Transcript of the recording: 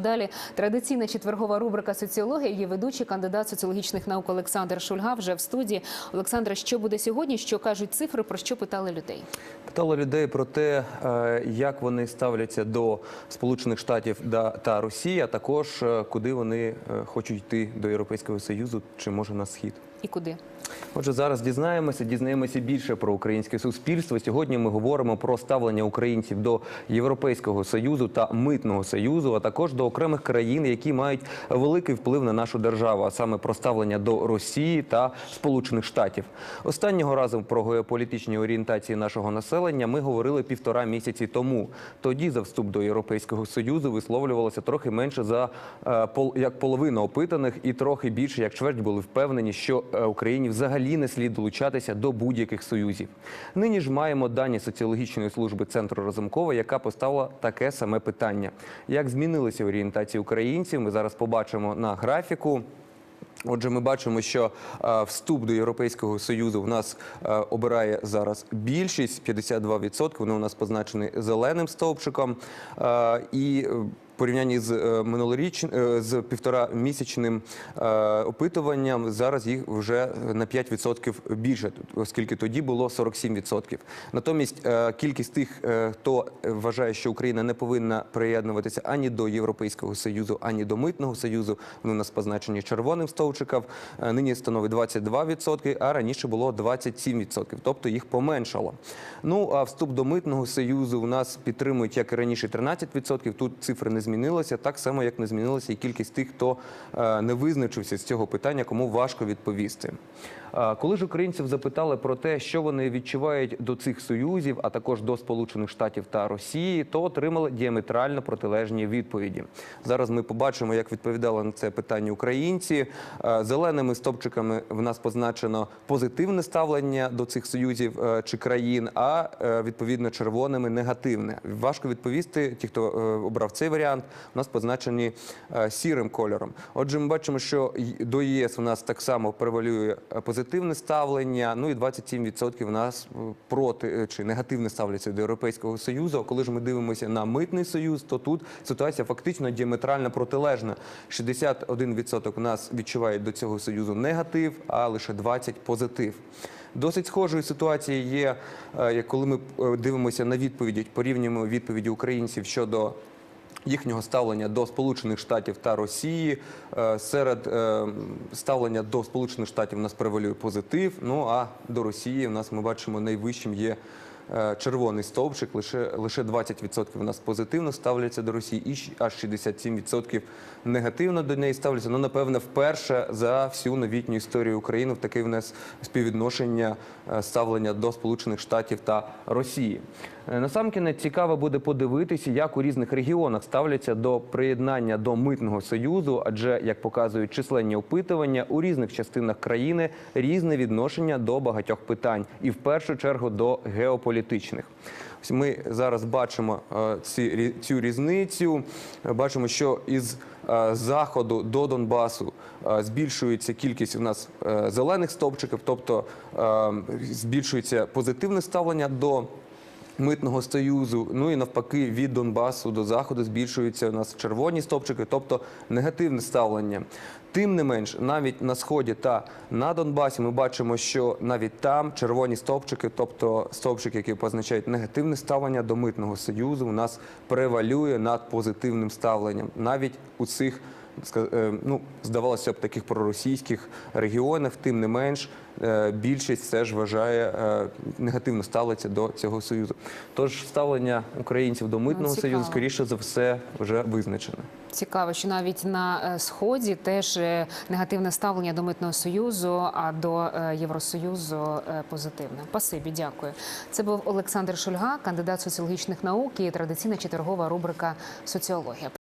Далі традиційна четвергова рубрика соціологія. Її ведучий кандидат соціологічних наук Олександр Шульга вже в студії. Олександра, що буде сьогодні? Що кажуть цифри? Про що питали людей? Питали людей про те, е, як вони ставляться до Сполучених Штатів та Росії, а також е, куди вони е, хочуть йти до Європейського Союзу чи може на схід. І куди? Отже, зараз дізнаємося, дізнаємося більше про українське суспільство. Сьогодні ми говоримо про ставлення українців до Європейського союзу та митного союзу, а також до окремих країн, які мають великий вплив на нашу державу, а саме про ставлення до Росії та Сполучених Штатів. Останнього разу про геополітичні орієнтації нашого населення ми говорили півтора місяці тому. Тоді за вступ до Європейського союзу висловлювалося трохи менше за е, як половина опитаних, і трохи більше як чверть були впевнені, що Україні взагалі не слід долучатися до будь-яких союзів. Нині ж маємо дані соціологічної служби центру Разумкова, яка поставила таке саме питання: як змінилися орієнтації українців? Ми зараз побачимо на графіку. Отже, ми бачимо, що е, вступ до Європейського Союзу в нас е, обирає зараз більшість 52%. Вони у нас позначені зеленим стовпчиком. Е, і е, порівнянні з е, минулоріч е, з півтора місячним е, опитуванням зараз їх вже на 5% більше, оскільки тоді було 47%. Натомість кількість тих, хто вважає, що Україна не повинна приєднуватися ані до Європейського союзу, ані до митного союзу, вони у нас позначені червоним стовпчиком. е, Нині становить 22%, а раніше було 27%, тобто їх поменшало. Ну а вступ до митного союзу у нас підтримують, як і раніше, 13%. Тут цифри не змінилися, так само як не змінилася і кількість тих, хто е, не визначився з цього питання, кому важко відповісти. Е, Коли ж українців запитали про те, що вони відчувають до цих союзів, а також до Сполучених Штатів та Росії, то отримали діаметрально протилежні відповіді. Зараз ми побачимо, як відповідали на це питання українці. Е, Зеленими стопчиками в нас позначено позитивне ставлення до цих союзів чи країн, а відповідно червоними негативне. Важко відповісти. Ті, хто обрав цей варіант, у нас позначені е, сірим кольором. Отже, ми бачимо, що до ЄС у нас так само превалює е, позитивне ставлення. Ну і 27% у нас е, проти чи негативне ставляться до Європейського союзу. Коли ж ми дивимося на митний союз, то тут ситуація фактично діаметрально протилежна. 61% у нас відчувають до цього союзу негатив, а лише 20% позитив. Досить схожою ситуацією є, коли ми дивимося на відповіді, порівнюємо відповіді українців щодо їхнього ставлення до Сполучених Штатів та Росії. Е, Серед е, ставлення до Сполучених Штатів у нас превалює позитив. Ну а до Росії у нас ми бачимо найвищим є. е, Червоний стовпчик, лише лише 20% у нас позитивно ставляться до Росії, і аж 67% негативно до неї ставляться. Ну, напевне, вперше за всю новітню історію України в таке в нас співвідношення ставлення до Сполучених Штатів та Росії. Е, Насамкінець цікаво буде подивитися, як у різних регіонах ставляться до приєднання до митного союзу, адже як показують численні опитування, у різних частинах країни різне відношення до багатьох питань, і в першу чергу до геополітичних. Ми зараз бачимо е, ці, цю різницю. Е, Бачимо, що із заходу до Донбасу збільшується кількість у нас зелених стовпчиків, тобто збільшується позитивне ставлення до митного союзу. Ну і навпаки, від Донбасу до заходу збільшуються у нас червоні стовпчики, тобто негативне ставлення. Тим не менш, навіть на сході та на Донбасі ми бачимо, що навіть там червоні стовпчики, тобто стовпчики, які позначають негативне ставлення до митного союзу, у нас превалює над позитивним ставленням. Навіть у цих ну, здавалося б, таких проросійських регіонах, тим не менш, е, більшість все ж вважає е, негативно ставиться до цього союзу. Тож ставлення українців до митного цікаво. союзу, скоріше за все, вже визначене. Цікаво, що навіть на е, сході теж е, негативне ставлення до митного союзу, а до е, Євросоюзу е, позитивне. Пасибі, дякую. Це був Олександр Шульга, кандидат соціологічних наук і традиційна четвергова рубрика соціологія.